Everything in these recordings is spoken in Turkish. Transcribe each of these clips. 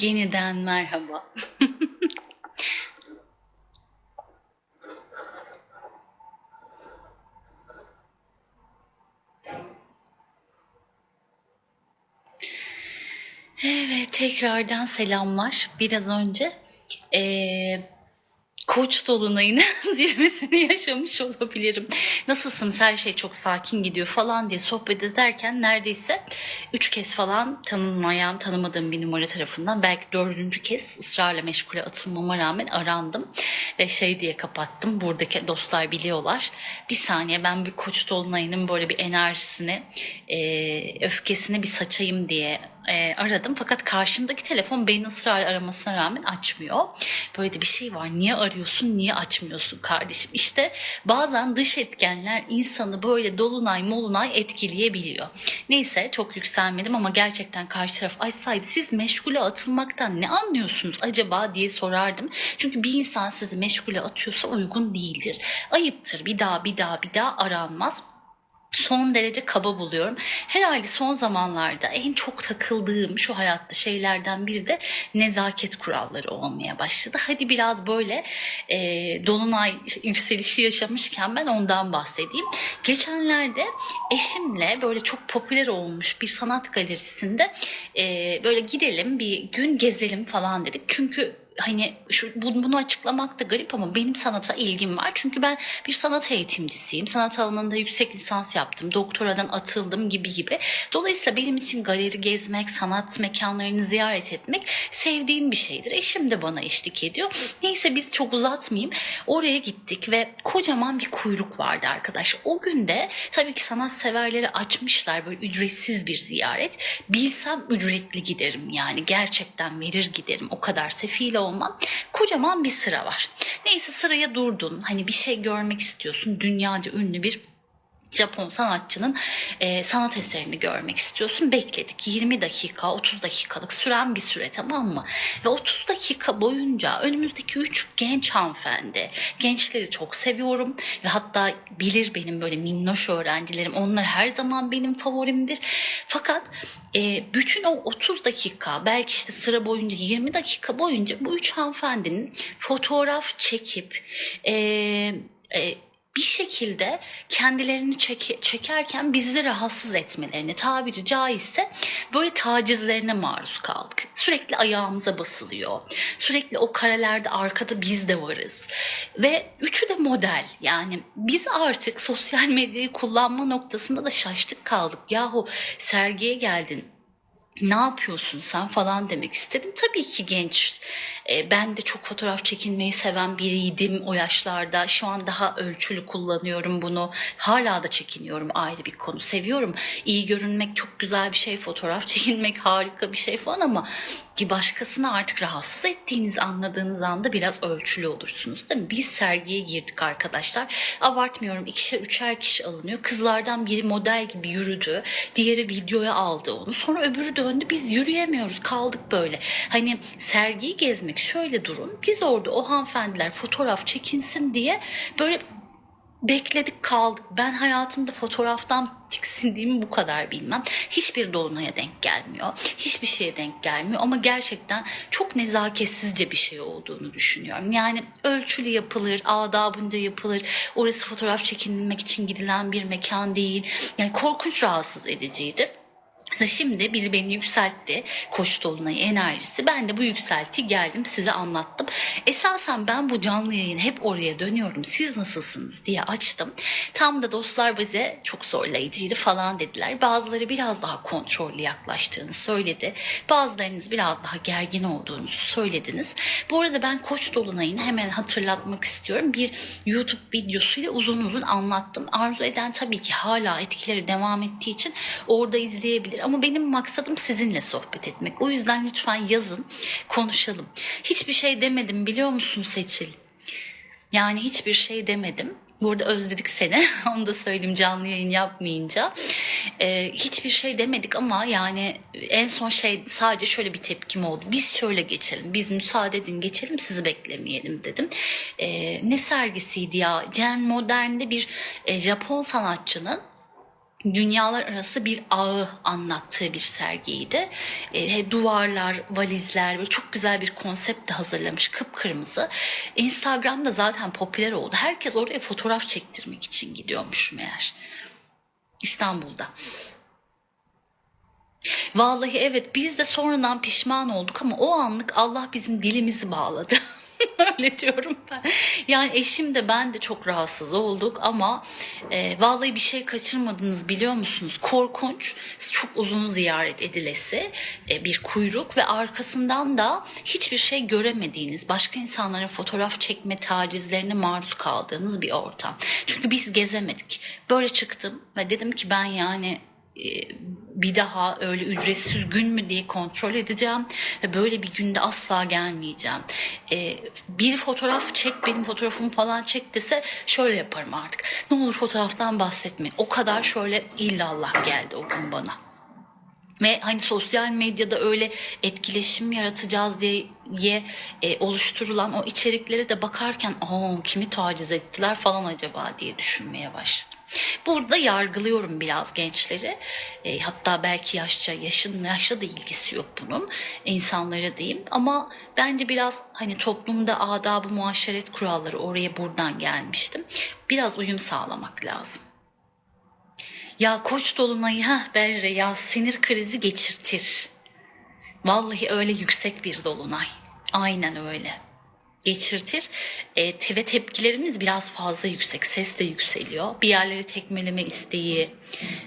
Yeniden merhaba. Evet, tekrardan selamlar. Biraz önce eee Koç dolunayının zirvesini yaşamış olabilirim. Nasılsınız? Her şey çok sakin gidiyor falan diye sohbet ederken neredeyse üç kez falan tanınmayan, tanımadığım bir numara tarafından belki dördüncü kez ısrarla meşgule atılmama rağmen arandım. Ve şey diye kapattım. Buradaki dostlar biliyorlar. Bir saniye ben bir koç dolunayının böyle bir enerjisini, öfkesini bir saçayım diye e, aradım. Fakat karşımdaki telefon beni ısrarla aramasına rağmen açmıyor. Böyle de bir şey var. Niye arıyorsun, niye açmıyorsun kardeşim? İşte bazen dış etkenler insanı böyle dolunay molunay etkileyebiliyor. Neyse çok yükselmedim ama gerçekten karşı taraf açsaydı siz meşgule atılmaktan ne anlıyorsunuz acaba diye sorardım. Çünkü bir insan sizi meşgule atıyorsa uygun değildir. Ayıptır. Bir daha bir daha bir daha aranmaz son derece kaba buluyorum. Herhalde son zamanlarda en çok takıldığım şu hayatta şeylerden biri de nezaket kuralları olmaya başladı. Hadi biraz böyle e, dolunay yükselişi yaşamışken ben ondan bahsedeyim. Geçenlerde eşimle böyle çok popüler olmuş bir sanat galerisinde e, böyle gidelim bir gün gezelim falan dedik. Çünkü hani şu, bunu açıklamak da garip ama benim sanata ilgim var. Çünkü ben bir sanat eğitimcisiyim. Sanat alanında yüksek lisans yaptım. Doktoradan atıldım gibi gibi. Dolayısıyla benim için galeri gezmek, sanat mekanlarını ziyaret etmek sevdiğim bir şeydir. Eşim de bana eşlik ediyor. Neyse biz çok uzatmayayım. Oraya gittik ve kocaman bir kuyruk vardı arkadaş. O gün de tabii ki sanat severleri açmışlar böyle ücretsiz bir ziyaret. Bilsem ücretli giderim yani gerçekten verir giderim. O kadar sefil olmam. Kocaman bir sıra var. Neyse sıraya durdun. Hani bir şey görmek istiyorsun. Dünyaca ünlü bir Japon sanatçının e, sanat eserini görmek istiyorsun. Bekledik 20 dakika 30 dakikalık süren bir süre tamam mı? Ve 30 dakika boyunca önümüzdeki 3 genç hanımefendi. Gençleri çok seviyorum ve hatta bilir benim böyle minnoş öğrencilerim. Onlar her zaman benim favorimdir. Fakat e, bütün o 30 dakika belki işte sıra boyunca 20 dakika boyunca bu üç hanımefendinin fotoğraf çekip e, e, bir şekilde kendilerini çek- çekerken bizi rahatsız etmelerini tabiri caizse böyle tacizlerine maruz kaldık. Sürekli ayağımıza basılıyor. Sürekli o karelerde arkada biz de varız. Ve üçü de model. Yani biz artık sosyal medyayı kullanma noktasında da şaştık kaldık. Yahu sergiye geldin ne yapıyorsun sen falan demek istedim. Tabii ki genç. E, ben de çok fotoğraf çekinmeyi seven biriydim o yaşlarda. Şu an daha ölçülü kullanıyorum bunu. Hala da çekiniyorum ayrı bir konu. Seviyorum. İyi görünmek çok güzel bir şey. Fotoğraf çekinmek harika bir şey falan ama ki başkasını artık rahatsız ettiğiniz anladığınız anda biraz ölçülü olursunuz değil mi? Biz sergiye girdik arkadaşlar. Abartmıyorum ikişer üçer kişi alınıyor. Kızlardan biri model gibi yürüdü. Diğeri videoya aldı onu. Sonra öbürü döndü. Biz yürüyemiyoruz. Kaldık böyle. Hani sergiyi gezmek şöyle durun. Biz orada o hanımefendiler fotoğraf çekinsin diye böyle bekledik kaldık. Ben hayatımda fotoğraftan tiksindiğimi bu kadar bilmem. Hiçbir dolunaya denk gelmiyor. Hiçbir şeye denk gelmiyor ama gerçekten çok nezaketsizce bir şey olduğunu düşünüyorum. Yani ölçülü yapılır, adabınca yapılır. Orası fotoğraf çekinilmek için gidilen bir mekan değil. Yani korkunç rahatsız ediciydi. Mesela şimdi biri beni yükseltti. Koç dolunayı enerjisi. Ben de bu yükselti geldim size anlattım. Esasen ben bu canlı yayını hep oraya dönüyorum. Siz nasılsınız diye açtım. Tam da dostlar bize çok zorlayıcıydı falan dediler. Bazıları biraz daha kontrollü yaklaştığını söyledi. Bazılarınız biraz daha gergin olduğunuzu söylediniz. Bu arada ben Koç dolunayını hemen hatırlatmak istiyorum. Bir YouTube videosuyla uzun uzun anlattım. Arzu eden tabii ki hala etkileri devam ettiği için orada izleyebilir ama benim maksadım sizinle sohbet etmek. O yüzden lütfen yazın, konuşalım. Hiçbir şey demedim biliyor musun Seçil? Yani hiçbir şey demedim. Burada özledik seni. Onu da söyleyeyim canlı yayın yapmayınca. Ee, hiçbir şey demedik ama yani en son şey sadece şöyle bir tepkim oldu. Biz şöyle geçelim. Biz müsaade edin geçelim sizi beklemeyelim dedim. Ee, ne sergisiydi ya? Jen Modern'de bir e, Japon sanatçının dünyalar arası bir ağı anlattığı bir sergiydi. E, duvarlar, valizler böyle çok güzel bir konsept de hazırlamış kıpkırmızı. Instagram'da zaten popüler oldu. Herkes oraya fotoğraf çektirmek için gidiyormuş meğer. İstanbul'da. Vallahi evet biz de sonradan pişman olduk ama o anlık Allah bizim dilimizi bağladı. Öyle diyorum ben. Yani eşim de ben de çok rahatsız olduk ama e, vallahi bir şey kaçırmadınız biliyor musunuz? Korkunç, çok uzun ziyaret edilesi e, bir kuyruk ve arkasından da hiçbir şey göremediğiniz, başka insanların fotoğraf çekme tacizlerine maruz kaldığınız bir ortam. Çünkü biz gezemedik. Böyle çıktım ve dedim ki ben yani bir daha öyle ücretsiz gün mü diye kontrol edeceğim ve böyle bir günde asla gelmeyeceğim. E, bir fotoğraf çek benim fotoğrafımı falan çek dese şöyle yaparım artık. Ne olur fotoğraftan bahsetmeyin. O kadar şöyle illallah geldi o gün bana. Ve hani sosyal medyada öyle etkileşim yaratacağız diye e, oluşturulan o içeriklere de bakarken Aa, kimi taciz ettiler falan acaba diye düşünmeye başladım. Burada yargılıyorum biraz gençleri. E, hatta belki yaşça, yaşın yaşla da ilgisi yok bunun. insanlara diyeyim. Ama bence biraz hani toplumda adabı muaşeret kuralları oraya buradan gelmiştim. Biraz uyum sağlamak lazım. Ya koç dolunayı ha Berre ya sinir krizi geçirtir. Vallahi öyle yüksek bir dolunay. Aynen öyle. Geçirtir e, ve tepkilerimiz biraz fazla yüksek. Ses de yükseliyor. Bir yerleri tekmeleme isteği,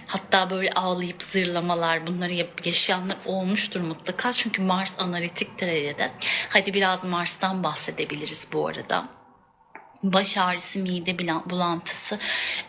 hatta böyle ağlayıp zırlamalar bunları yaşayanlar olmuştur mutlaka. Çünkü Mars analitik derecede. Hadi biraz Mars'tan bahsedebiliriz bu arada. Baş ağrısı, mide bulantısı.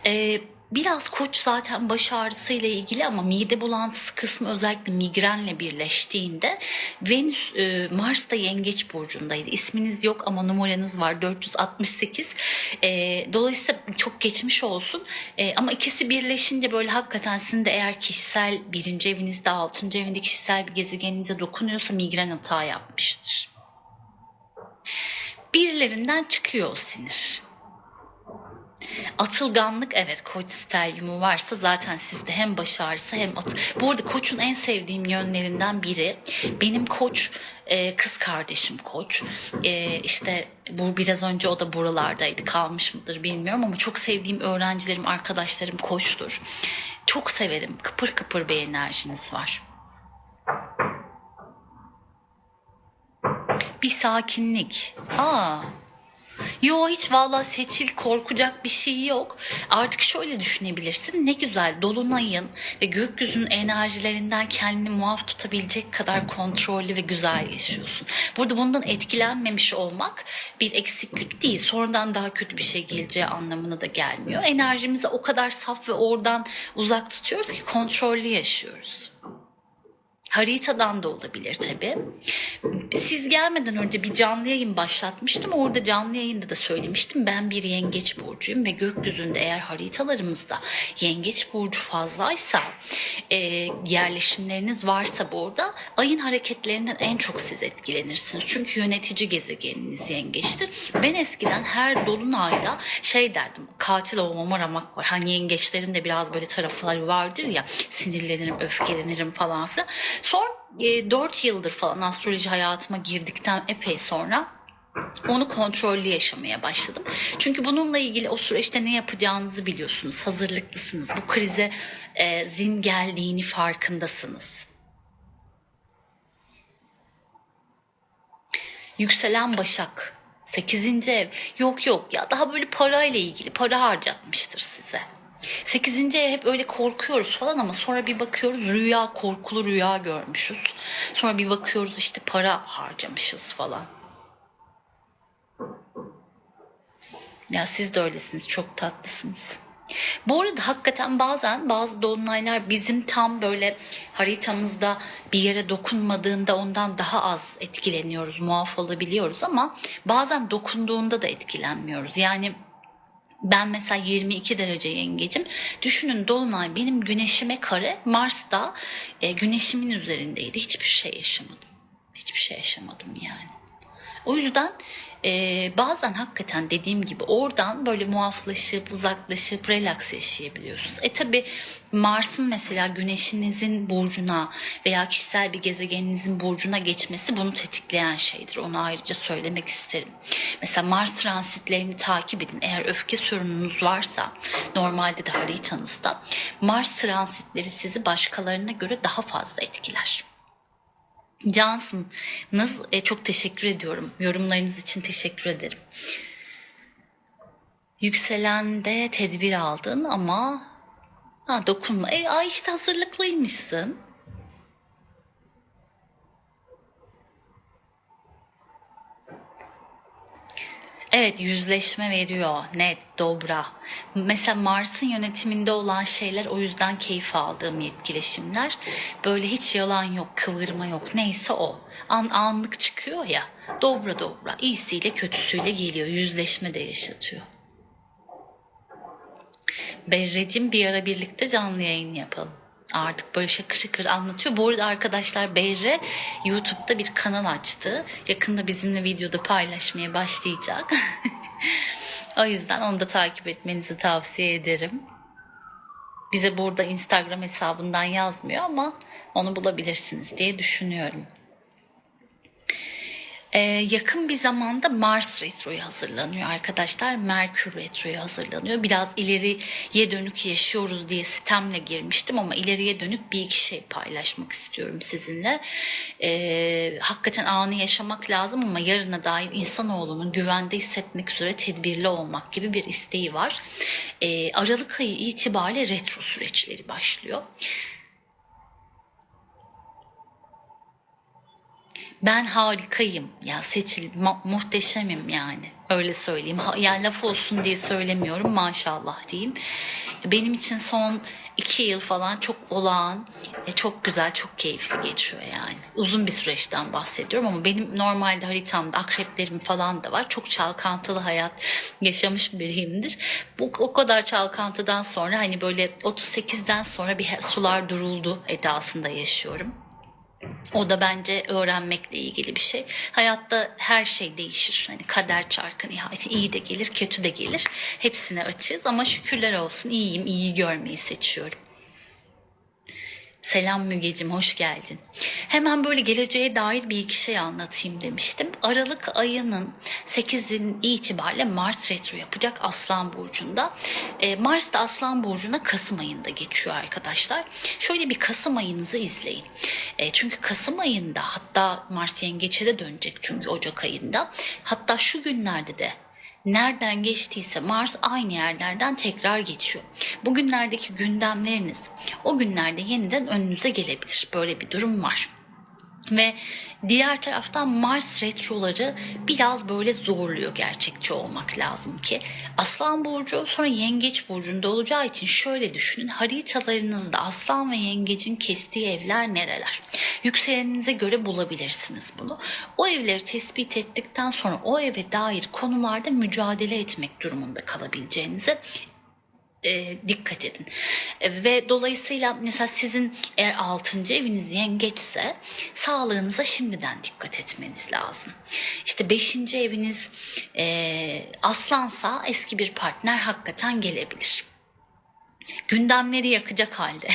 Ee, Biraz koç zaten baş ağrısı ilgili ama mide bulantısı kısmı özellikle migrenle birleştiğinde Venüs e, Mars yengeç burcundaydı. İsminiz yok ama numaranız var 468. E, dolayısıyla çok geçmiş olsun. E, ama ikisi birleşince böyle hakikaten sizin de eğer kişisel birinci evinizde altıncı evinde kişisel bir gezegeninize dokunuyorsa migren hata yapmıştır. Birilerinden çıkıyor o sinir. Atılganlık evet koç stelyumu varsa zaten sizde hem baş ağrısı hem at. Bu arada koçun en sevdiğim yönlerinden biri benim koç e, kız kardeşim koç. E, işte bu biraz önce o da buralardaydı kalmış mıdır bilmiyorum ama çok sevdiğim öğrencilerim arkadaşlarım koçtur. Çok severim kıpır kıpır bir enerjiniz var. Bir sakinlik. Aa, Yo hiç valla seçil korkacak bir şey yok. Artık şöyle düşünebilirsin. Ne güzel dolunayın ve gökyüzünün enerjilerinden kendini muaf tutabilecek kadar kontrollü ve güzel yaşıyorsun. Burada bundan etkilenmemiş olmak bir eksiklik değil. Sonradan daha kötü bir şey geleceği anlamına da gelmiyor. Enerjimizi o kadar saf ve oradan uzak tutuyoruz ki kontrollü yaşıyoruz. Haritadan da olabilir tabii. Siz gelmeden önce bir canlı yayın başlatmıştım. Orada canlı yayında da söylemiştim. Ben bir yengeç burcuyum ve gökyüzünde eğer haritalarımızda yengeç burcu fazlaysa e, yerleşimleriniz varsa burada ayın hareketlerinden en çok siz etkilenirsiniz. Çünkü yönetici gezegeniniz yengeçtir. Ben eskiden her dolunayda şey derdim katil olmama ramak var. Hani yengeçlerin de biraz böyle tarafları vardır ya sinirlenirim, öfkelenirim falan filan. Son e, 4 yıldır falan astroloji hayatıma girdikten epey sonra onu kontrollü yaşamaya başladım. Çünkü bununla ilgili o süreçte ne yapacağınızı biliyorsunuz. Hazırlıklısınız. Bu krize e, zin geldiğini farkındasınız. Yükselen Başak. 8. ev. Yok yok ya daha böyle parayla ilgili para harcatmıştır size. Sekizinci ev hep öyle korkuyoruz falan ama sonra bir bakıyoruz rüya korkulu rüya görmüşüz. Sonra bir bakıyoruz işte para harcamışız falan. Ya siz de öylesiniz çok tatlısınız. Bu arada hakikaten bazen bazı dolunaylar bizim tam böyle haritamızda bir yere dokunmadığında ondan daha az etkileniyoruz, muaf olabiliyoruz ama bazen dokunduğunda da etkilenmiyoruz. Yani ben mesela 22 derece yengecim. Düşünün Dolunay benim güneşime kare Mars'ta e, güneşimin üzerindeydi. Hiçbir şey yaşamadım. Hiçbir şey yaşamadım yani. O yüzden Ee, bazen hakikaten dediğim gibi oradan böyle muaflaşıp uzaklaşıp relax yaşayabiliyorsunuz. E tabi Mars'ın mesela güneşinizin burcuna veya kişisel bir gezegeninizin burcuna geçmesi bunu tetikleyen şeydir. Onu ayrıca söylemek isterim. Mesela Mars transitlerini takip edin. Eğer öfke sorununuz varsa normalde de haritanızda Mars transitleri sizi başkalarına göre daha fazla etkiler. Cansın, nasıl, e, çok teşekkür ediyorum. Yorumlarınız için teşekkür ederim. Yükselende tedbir aldın ama ha, dokunma. E, ay işte hazırlıklıymışsın. Evet yüzleşme veriyor net dobra. Mesela Mars'ın yönetiminde olan şeyler o yüzden keyif aldığım etkileşimler. Böyle hiç yalan yok, kıvırma yok. Neyse o. An anlık çıkıyor ya. Dobra dobra. iyisiyle kötüsüyle geliyor. Yüzleşme de yaşatıyor. Berrecim bir ara birlikte canlı yayın yapalım. Artık böyle şakır şakır anlatıyor. Bu arada arkadaşlar Berre YouTube'da bir kanal açtı. Yakında bizimle videoda paylaşmaya başlayacak. o yüzden onu da takip etmenizi tavsiye ederim. Bize burada Instagram hesabından yazmıyor ama onu bulabilirsiniz diye düşünüyorum. Ee, yakın bir zamanda Mars retroyu hazırlanıyor arkadaşlar. Merkür retroyu hazırlanıyor. Biraz ileriye dönük yaşıyoruz diye sitemle girmiştim ama ileriye dönük bir iki şey paylaşmak istiyorum sizinle. Ee, hakikaten anı yaşamak lazım ama yarına dair insanoğlunun güvende hissetmek üzere tedbirli olmak gibi bir isteği var. Ee, Aralık ayı itibariyle retro süreçleri başlıyor. Ben harikayım. Ya seçil muhteşemim yani. Öyle söyleyeyim. Ha, yani laf olsun diye söylemiyorum maşallah diyeyim. Benim için son iki yıl falan çok olağan, çok güzel, çok keyifli geçiyor yani. Uzun bir süreçten bahsediyorum ama benim normalde haritamda akreplerim falan da var. Çok çalkantılı hayat yaşamış biriyimdir. Bu o kadar çalkantıdan sonra hani böyle 38'den sonra bir sular duruldu edasında yaşıyorum. O da bence öğrenmekle ilgili bir şey. Hayatta her şey değişir. Hani kader çarkı nihayeti iyi de gelir, kötü de gelir. Hepsine açığız ama şükürler olsun iyiyim, iyi görmeyi seçiyorum. Selam Mügecim, hoş geldin. Hemen böyle geleceğe dair bir iki şey anlatayım demiştim. Aralık ayının 8'in itibariyle Mars retro yapacak Aslan Burcu'nda. E, Mars da Aslan Burcu'na Kasım ayında geçiyor arkadaşlar. Şöyle bir Kasım ayınızı izleyin. E, çünkü Kasım ayında hatta Mars yengeçe de dönecek çünkü Ocak ayında. Hatta şu günlerde de nereden geçtiyse Mars aynı yerlerden tekrar geçiyor. Bugünlerdeki gündemleriniz o günlerde yeniden önünüze gelebilir. Böyle bir durum var. Ve diğer taraftan Mars retroları biraz böyle zorluyor gerçekçi olmak lazım ki. Aslan burcu sonra yengeç burcunda olacağı için şöyle düşünün. Haritalarınızda aslan ve yengecin kestiği evler nereler? Yükseleninize göre bulabilirsiniz bunu. O evleri tespit ettikten sonra o eve dair konularda mücadele etmek durumunda kalabileceğinize e, dikkat edin. E, ve dolayısıyla mesela sizin eğer 6. eviniz yengeçse sağlığınıza şimdiden dikkat etmeniz lazım. İşte 5. eviniz e, aslansa eski bir partner hakikaten gelebilir gündemleri yakacak halde.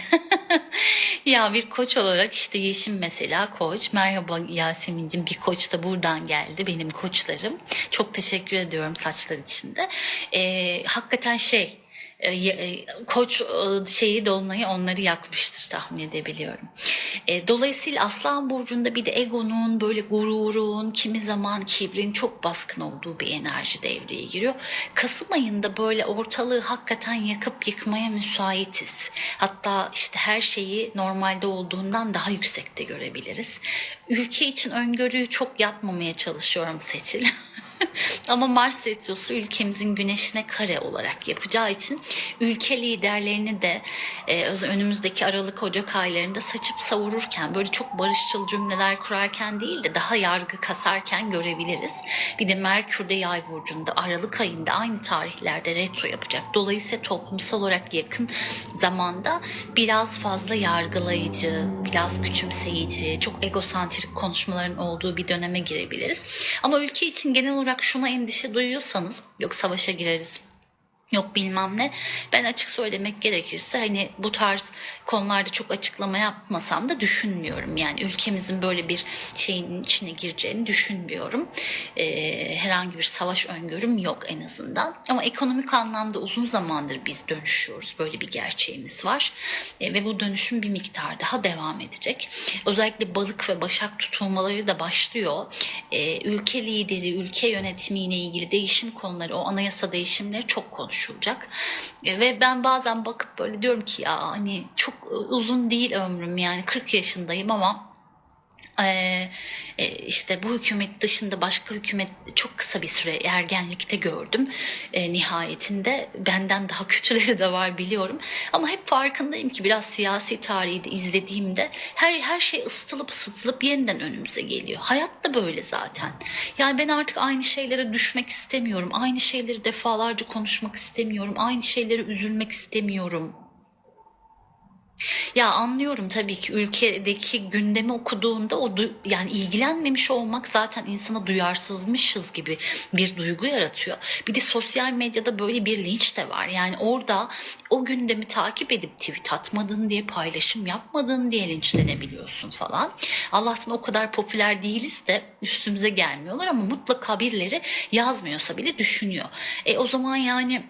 ya bir koç olarak işte Yeşim mesela koç. Merhaba Yasemin'cim bir koç da buradan geldi benim koçlarım. Çok teşekkür ediyorum saçlar içinde. Ee, hakikaten şey e, e, koç e, şeyi dolunayı onları yakmıştır tahmin edebiliyorum. Dolayısıyla Aslan Burcu'nda bir de egonun böyle gururun kimi zaman kibrin çok baskın olduğu bir enerji devreye giriyor. Kasım ayında böyle ortalığı hakikaten yakıp yıkmaya müsaitiz. Hatta işte her şeyi normalde olduğundan daha yüksekte görebiliriz. Ülke için öngörüyü çok yapmamaya çalışıyorum Seçil. Ama Mars Retrosu ülkemizin güneşine kare olarak yapacağı için ülke liderlerini de e, önümüzdeki Aralık Ocak aylarında saçıp savururken böyle çok barışçıl cümleler kurarken değil de daha yargı kasarken görebiliriz. Bir de Merkür'de Yay burcunda Aralık ayında aynı tarihlerde retro yapacak. Dolayısıyla toplumsal olarak yakın zamanda biraz fazla yargılayıcı, biraz küçümseyici, çok egosantrik konuşmaların olduğu bir döneme girebiliriz. Ama ülke için genel olarak şuna endişe duyuyorsanız yok savaşa gireriz yok bilmem ne. Ben açık söylemek gerekirse hani bu tarz konularda çok açıklama yapmasam da düşünmüyorum. Yani ülkemizin böyle bir şeyin içine gireceğini düşünmüyorum. Ee, herhangi bir savaş öngörüm yok en azından. Ama ekonomik anlamda uzun zamandır biz dönüşüyoruz. Böyle bir gerçeğimiz var. Ee, ve bu dönüşüm bir miktar daha devam edecek. Özellikle balık ve başak tutulmaları da başlıyor. Ee, ülke lideri, ülke yönetimiyle ilgili değişim konuları, o anayasa değişimleri çok konuşulacak. E, Ve ben bazen bakıp böyle diyorum ki ya hani çok uzun değil ömrüm yani 40 yaşındayım ama ee, e, işte bu hükümet dışında başka hükümet çok kısa bir süre ergenlikte gördüm. E, nihayetinde benden daha kötüleri de var biliyorum. Ama hep farkındayım ki biraz siyasi tarihi de izlediğimde her her şey ısıtılıp ısıtılıp yeniden önümüze geliyor. Hayat da böyle zaten. Yani ben artık aynı şeylere düşmek istemiyorum. Aynı şeyleri defalarca konuşmak istemiyorum. Aynı şeyleri üzülmek istemiyorum. Ya anlıyorum tabii ki ülkedeki gündemi okuduğunda o yani ilgilenmemiş olmak zaten insana duyarsızmışız gibi bir duygu yaratıyor. Bir de sosyal medyada böyle bir linç de var. Yani orada o gündemi takip edip tweet atmadın diye paylaşım yapmadın diye linçlenebiliyorsun falan. Allah'tan o kadar popüler değiliz de üstümüze gelmiyorlar ama mutlaka birileri yazmıyorsa bile düşünüyor. E o zaman yani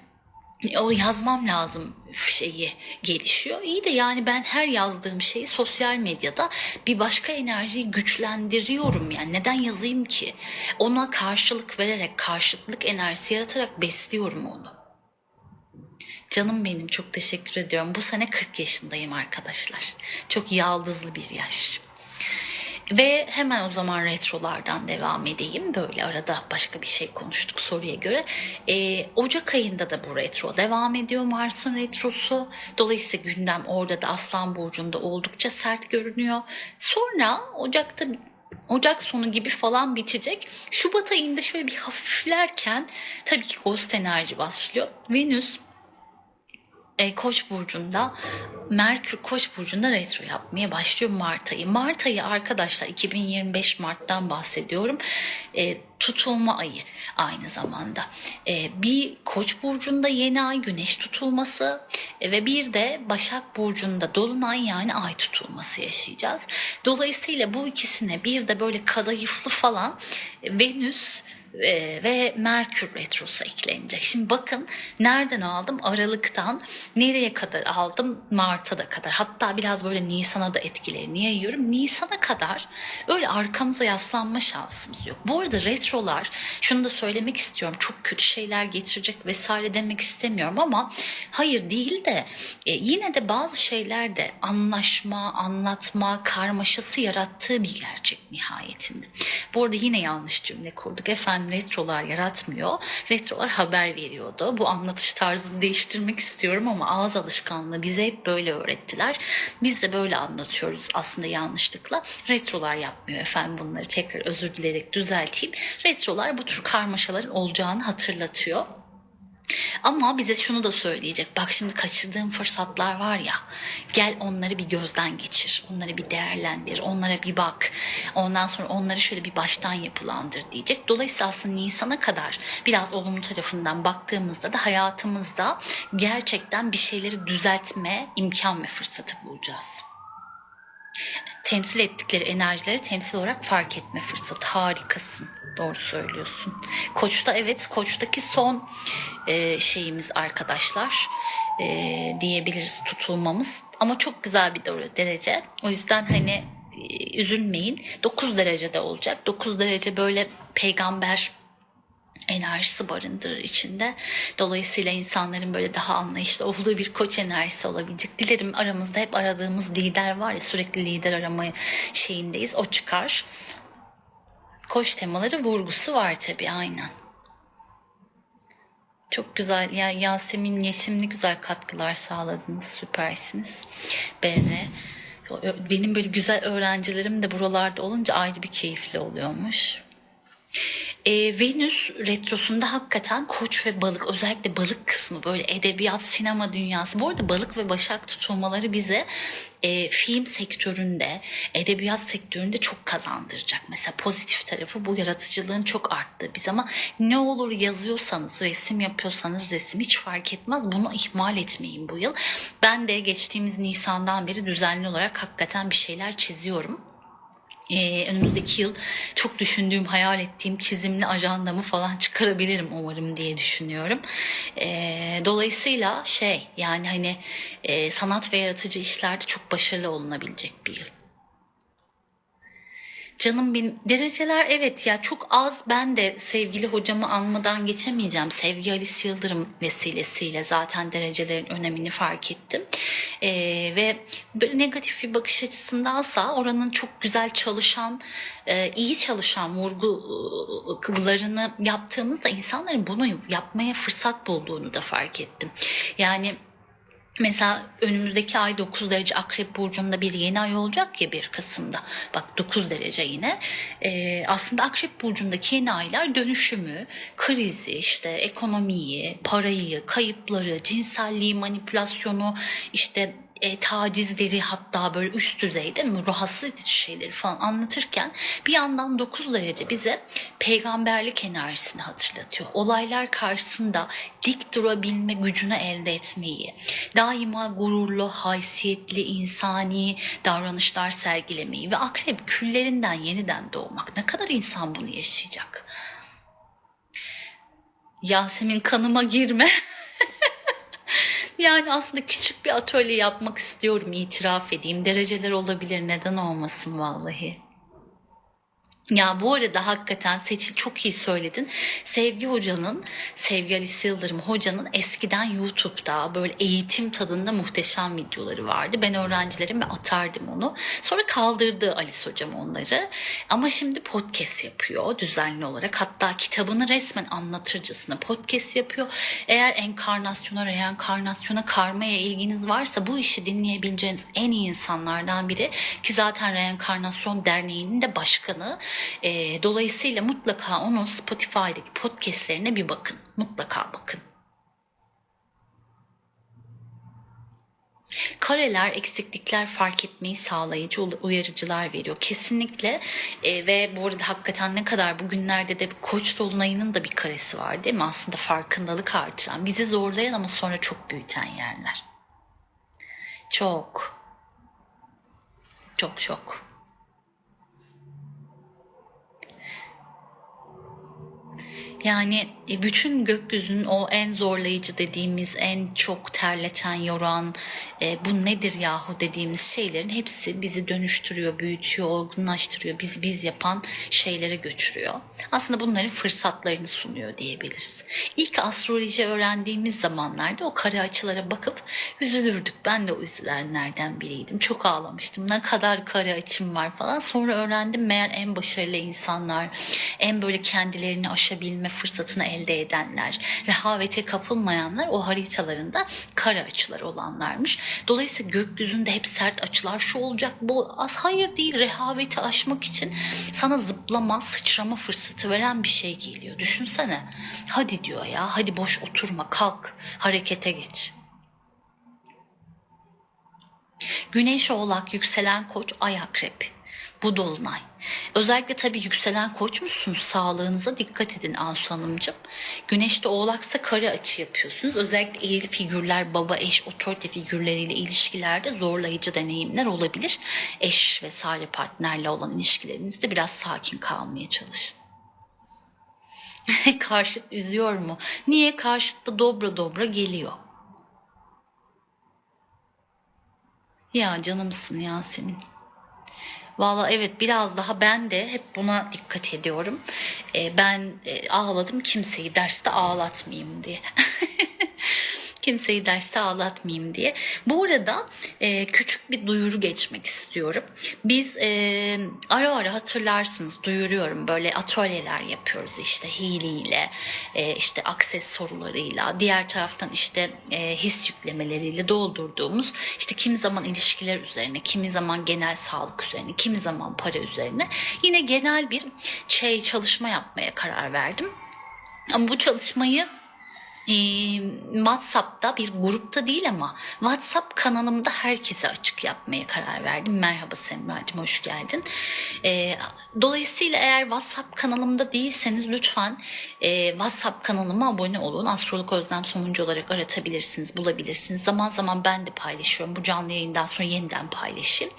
o yazmam lazım şeyi gelişiyor. İyi de yani ben her yazdığım şeyi sosyal medyada bir başka enerjiyi güçlendiriyorum. Yani neden yazayım ki? Ona karşılık vererek, karşıtlık enerjisi yaratarak besliyorum onu. Canım benim çok teşekkür ediyorum. Bu sene 40 yaşındayım arkadaşlar. Çok yaldızlı bir yaş. Ve hemen o zaman retrolardan devam edeyim. Böyle arada başka bir şey konuştuk soruya göre. Ee, Ocak ayında da bu retro devam ediyor Mars'ın retrosu. Dolayısıyla gündem orada da Aslan Burcu'nda oldukça sert görünüyor. Sonra Ocak'ta Ocak sonu gibi falan bitecek. Şubat ayında şöyle bir hafiflerken tabii ki ghost enerji başlıyor. Venüs e, Koç burcunda Merkür Koç burcunda retro yapmaya başlıyor Mart ayı. Mart ayı arkadaşlar 2025 Mart'tan bahsediyorum. E, tutulma ayı aynı zamanda. E, bir Koç burcunda yeni ay güneş tutulması e, ve bir de Başak burcunda dolunay yani ay tutulması yaşayacağız. Dolayısıyla bu ikisine bir de böyle kadayıflı falan e, Venüs e, ve Merkür Retrosu eklenecek. Şimdi bakın nereden aldım? Aralıktan nereye kadar aldım? Mart'a da kadar. Hatta biraz böyle Nisan'a da etkilerini yayıyorum. Nisan'a kadar öyle arkamıza yaslanma şansımız yok. Bu arada retrolar şunu da söylemek istiyorum. Çok kötü şeyler getirecek vesaire demek istemiyorum ama hayır değil de e, yine de bazı şeyler de anlaşma, anlatma, karmaşası yarattığı bir gerçek nihayetinde. Bu arada yine yanlış cümle kurduk. Efendim retrolar yaratmıyor. Retrolar haber veriyordu. Bu anlatış tarzını değiştirmek istiyorum ama ağız alışkanlığı bize hep böyle öğrettiler. Biz de böyle anlatıyoruz aslında yanlışlıkla. Retrolar yapmıyor efendim bunları tekrar özür dileyerek düzelteyim. Retrolar bu tür karmaşaların olacağını hatırlatıyor. Ama bize şunu da söyleyecek. Bak şimdi kaçırdığın fırsatlar var ya. Gel onları bir gözden geçir. Onları bir değerlendir. Onlara bir bak. Ondan sonra onları şöyle bir baştan yapılandır diyecek. Dolayısıyla aslında Nisan'a kadar biraz olumlu tarafından baktığımızda da hayatımızda gerçekten bir şeyleri düzeltme imkan ve fırsatı bulacağız temsil ettikleri enerjileri temsil olarak fark etme fırsatı. Harikasın. Doğru söylüyorsun. Koç'ta evet Koç'taki son e, şeyimiz arkadaşlar e, diyebiliriz tutulmamız. Ama çok güzel bir derece. O yüzden hani e, üzülmeyin. 9 derecede olacak. 9 derece böyle peygamber enerjisi barındırır içinde. Dolayısıyla insanların böyle daha anlayışlı olduğu bir koç enerjisi olabilecek. Dilerim aramızda hep aradığımız lider var ya sürekli lider arama şeyindeyiz. O çıkar. Koç temaları vurgusu var tabii aynen. Çok güzel. Ya Yasemin Yeşimli güzel katkılar sağladınız. Süpersiniz. Berre. Benim böyle güzel öğrencilerim de buralarda olunca ayrı bir keyifli oluyormuş. E, Venüs retrosunda hakikaten koç ve balık özellikle balık kısmı böyle edebiyat sinema dünyası. Bu arada balık ve başak tutulmaları bize e, film sektöründe edebiyat sektöründe çok kazandıracak. Mesela pozitif tarafı bu yaratıcılığın çok arttığı biz ama ne olur yazıyorsanız resim yapıyorsanız resim hiç fark etmez bunu ihmal etmeyin bu yıl. Ben de geçtiğimiz Nisan'dan beri düzenli olarak hakikaten bir şeyler çiziyorum. Ee, önümüzdeki yıl çok düşündüğüm, hayal ettiğim çizimli ajandamı falan çıkarabilirim umarım diye düşünüyorum. Ee, dolayısıyla şey yani hani e, sanat ve yaratıcı işlerde çok başarılı olunabilecek bir yıl. Canım benim dereceler evet ya çok az ben de sevgili hocamı anmadan geçemeyeceğim. Sevgi Alice Yıldırım vesilesiyle zaten derecelerin önemini fark ettim. Ee, ve böyle negatif bir bakış açısındansa oranın çok güzel çalışan, e, iyi çalışan vurgularını yaptığımızda insanların bunu yapmaya fırsat bulduğunu da fark ettim. Yani Mesela önümüzdeki ay 9 derece Akrep Burcu'nda bir yeni ay olacak ya 1 Kasım'da. Bak 9 derece yine. Ee, aslında Akrep Burcu'ndaki yeni aylar dönüşümü, krizi, işte ekonomiyi, parayı, kayıpları, cinselliği, manipülasyonu, işte e, tacizleri hatta böyle üst düzeyde mi rahatsız edici şeyleri falan anlatırken bir yandan 9 derece bize peygamberlik enerjisini hatırlatıyor. Olaylar karşısında dik durabilme gücünü elde etmeyi, daima gururlu, haysiyetli, insani davranışlar sergilemeyi ve akrep küllerinden yeniden doğmak. Ne kadar insan bunu yaşayacak? Yasemin kanıma girme. Yani aslında küçük bir atölye yapmak istiyorum itiraf edeyim. Dereceler olabilir neden olmasın vallahi. Ya bu arada hakikaten Seçil çok iyi söyledin. Sevgi Hoca'nın, Sevgi Alice Yıldırım Hoca'nın eskiden YouTube'da böyle eğitim tadında muhteşem videoları vardı. Ben öğrencilerime atardım onu. Sonra kaldırdı Alice Hocam onları. Ama şimdi podcast yapıyor düzenli olarak. Hatta kitabını resmen anlatırcasına podcast yapıyor. Eğer enkarnasyona, reenkarnasyona, karmaya ilginiz varsa bu işi dinleyebileceğiniz en iyi insanlardan biri. Ki zaten Reenkarnasyon Derneği'nin de başkanı. E, dolayısıyla mutlaka onun Spotify'daki podcastlerine bir bakın. Mutlaka bakın. Kareler, eksiklikler fark etmeyi sağlayıcı uyarıcılar veriyor. Kesinlikle e, ve bu arada hakikaten ne kadar bugünlerde de koç dolunayının da bir karesi var değil mi? Aslında farkındalık artıran, bizi zorlayan ama sonra çok büyüten yerler. Çok. Çok çok. Yani e, bütün gökyüzünün o en zorlayıcı dediğimiz, en çok terleten, yoran, e, bu nedir yahu dediğimiz şeylerin hepsi bizi dönüştürüyor, büyütüyor, olgunlaştırıyor, biz biz yapan şeylere götürüyor. Aslında bunların fırsatlarını sunuyor diyebiliriz. İlk astroloji öğrendiğimiz zamanlarda o kare açılara bakıp üzülürdük. Ben de o üzülenlerden biriydim. Çok ağlamıştım. Ne kadar kare açım var falan. Sonra öğrendim meğer en başarılı insanlar, en böyle kendilerini aşabilme fırsatını elde edenler, rehavete kapılmayanlar o haritalarında kara açılar olanlarmış. Dolayısıyla gökyüzünde hep sert açılar şu olacak bu az hayır değil rehaveti aşmak için sana zıplama sıçrama fırsatı veren bir şey geliyor. Düşünsene hadi diyor ya hadi boş oturma kalk harekete geç. Güneş oğlak yükselen koç ay akrep bu dolunay. Özellikle tabii yükselen koç musunuz? Sağlığınıza dikkat edin Ansu Hanımcığım. Güneşte oğlaksa kare açı yapıyorsunuz. Özellikle eğri figürler, baba, eş, otorite figürleriyle ilişkilerde zorlayıcı deneyimler olabilir. Eş vesaire partnerle olan ilişkilerinizde biraz sakin kalmaya çalışın. Karşıt üzüyor mu? Niye? Karşıtta dobra dobra geliyor. Ya canımsın Yasemin. Valla evet biraz daha ben de hep buna dikkat ediyorum. E, ben e, ağladım kimseyi derste ağlatmayayım diye. Kimseyi derste ağlatmayayım diye. Bu arada e, küçük bir duyuru geçmek istiyorum. Biz e, ara ara hatırlarsınız duyuruyorum böyle atölyeler yapıyoruz işte hiliyle, e, işte akses sorularıyla, diğer taraftan işte e, his yüklemeleriyle doldurduğumuz işte kimi zaman ilişkiler üzerine, kimi zaman genel sağlık üzerine, kimi zaman para üzerine yine genel bir şey çalışma yapmaya karar verdim. Ama bu çalışmayı e, WhatsApp'ta bir grupta değil ama WhatsApp kanalımda herkese açık yapmaya karar verdim. Merhaba Semra'cığım hoş geldin. E, dolayısıyla eğer WhatsApp kanalımda değilseniz lütfen e, WhatsApp kanalıma abone olun. Astrolog Özlem Somuncu olarak aratabilirsiniz, bulabilirsiniz. Zaman zaman ben de paylaşıyorum. Bu canlı yayından sonra yeniden paylaşayım.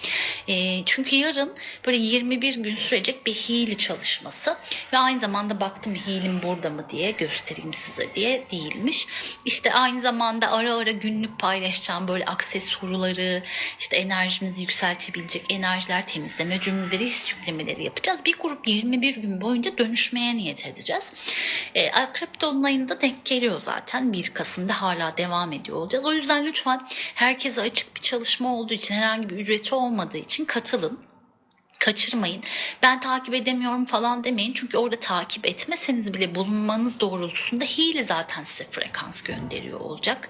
E, çünkü yarın böyle 21 gün sürecek bir hili çalışması ve aynı zamanda baktım hilim burada mı diye göstereyim size diye değilmiş. İşte aynı zamanda ara ara günlük paylaşacağım böyle akses soruları, işte enerjimizi yükseltebilecek enerjiler temizleme cümleleri, his yüklemeleri yapacağız. Bir grup 21 gün boyunca dönüşmeye niyet edeceğiz. E, Akrep Dolunay'ında denk geliyor zaten. 1 Kasım'da hala devam ediyor olacağız. O yüzden lütfen herkese açık bir çalışma olduğu için herhangi bir ücreti olmadığı için katılın kaçırmayın. Ben takip edemiyorum falan demeyin. Çünkü orada takip etmeseniz bile bulunmanız doğrultusunda hile zaten size frekans gönderiyor olacak.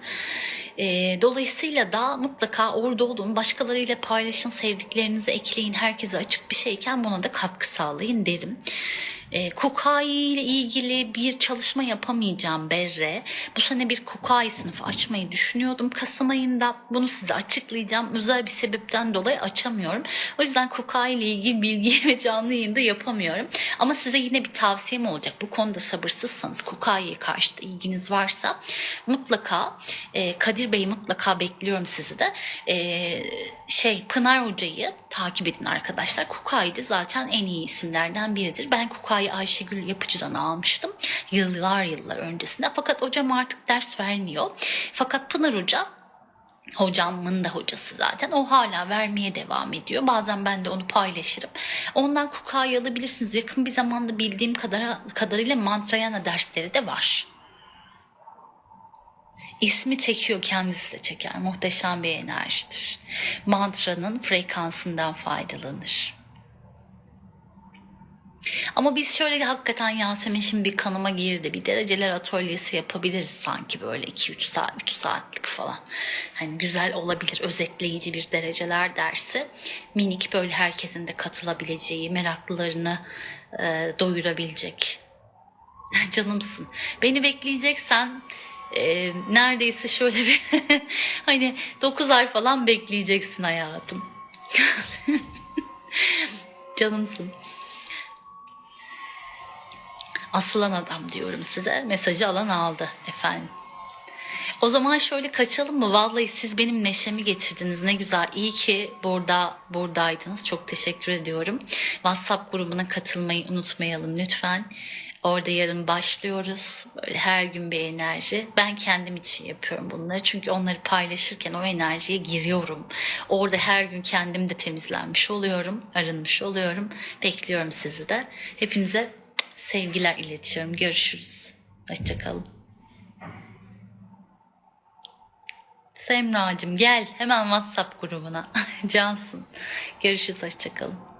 Ee, dolayısıyla da mutlaka orada olun. Başkalarıyla paylaşın, sevdiklerinizi ekleyin. Herkese açık bir şeyken buna da katkı sağlayın derim. E, Kukai ile ilgili bir çalışma yapamayacağım Berre. Bu sene bir Kukai sınıfı açmayı düşünüyordum. Kasım ayında bunu size açıklayacağım. Özel bir sebepten dolayı açamıyorum. O yüzden Kukai ile ilgili bilgi ve canlı yayında yapamıyorum. Ama size yine bir tavsiyem olacak. Bu konuda sabırsızsanız Kukai'ye karşı da ilginiz varsa mutlaka e, Kadir Bey'i mutlaka bekliyorum sizi de. E, şey Pınar Hoca'yı takip edin arkadaşlar. Kukai de zaten en iyi isimlerden biridir. Ben Kukai'yi Ayşegül Yapıcı'dan almıştım. Yıllar yıllar öncesinde. Fakat hocam artık ders vermiyor. Fakat Pınar Hoca hocamın da hocası zaten. O hala vermeye devam ediyor. Bazen ben de onu paylaşırım. Ondan Kukai'yi alabilirsiniz. Yakın bir zamanda bildiğim kadar, kadarıyla Mantrayana dersleri de var. İsmi çekiyor, kendisi de çeker. Muhteşem bir enerjidir. Mantranın frekansından faydalanır. Ama biz şöyle hakikaten Yasemin şimdi bir kanıma girdi. Bir dereceler atölyesi yapabiliriz sanki böyle 2-3 saat, 3 saatlik falan. Hani güzel olabilir özetleyici bir dereceler dersi. Minik böyle herkesin de katılabileceği, meraklılarını e, doyurabilecek. Canımsın. Beni bekleyeceksen e, neredeyse şöyle bir hani 9 ay falan bekleyeceksin hayatım. Canımsın. Aslan adam diyorum size. Mesajı alan aldı efendim. O zaman şöyle kaçalım mı? Vallahi siz benim neşemi getirdiniz. Ne güzel. İyi ki burada buradaydınız. Çok teşekkür ediyorum. WhatsApp grubuna katılmayı unutmayalım lütfen. Orada yarın başlıyoruz. Böyle her gün bir enerji. Ben kendim için yapıyorum bunları. Çünkü onları paylaşırken o enerjiye giriyorum. Orada her gün kendim de temizlenmiş oluyorum. Arınmış oluyorum. Bekliyorum sizi de. Hepinize sevgiler iletiyorum. Görüşürüz. Hoşçakalın. Semra'cığım gel hemen WhatsApp grubuna. Cansın. Görüşürüz. Hoşçakalın.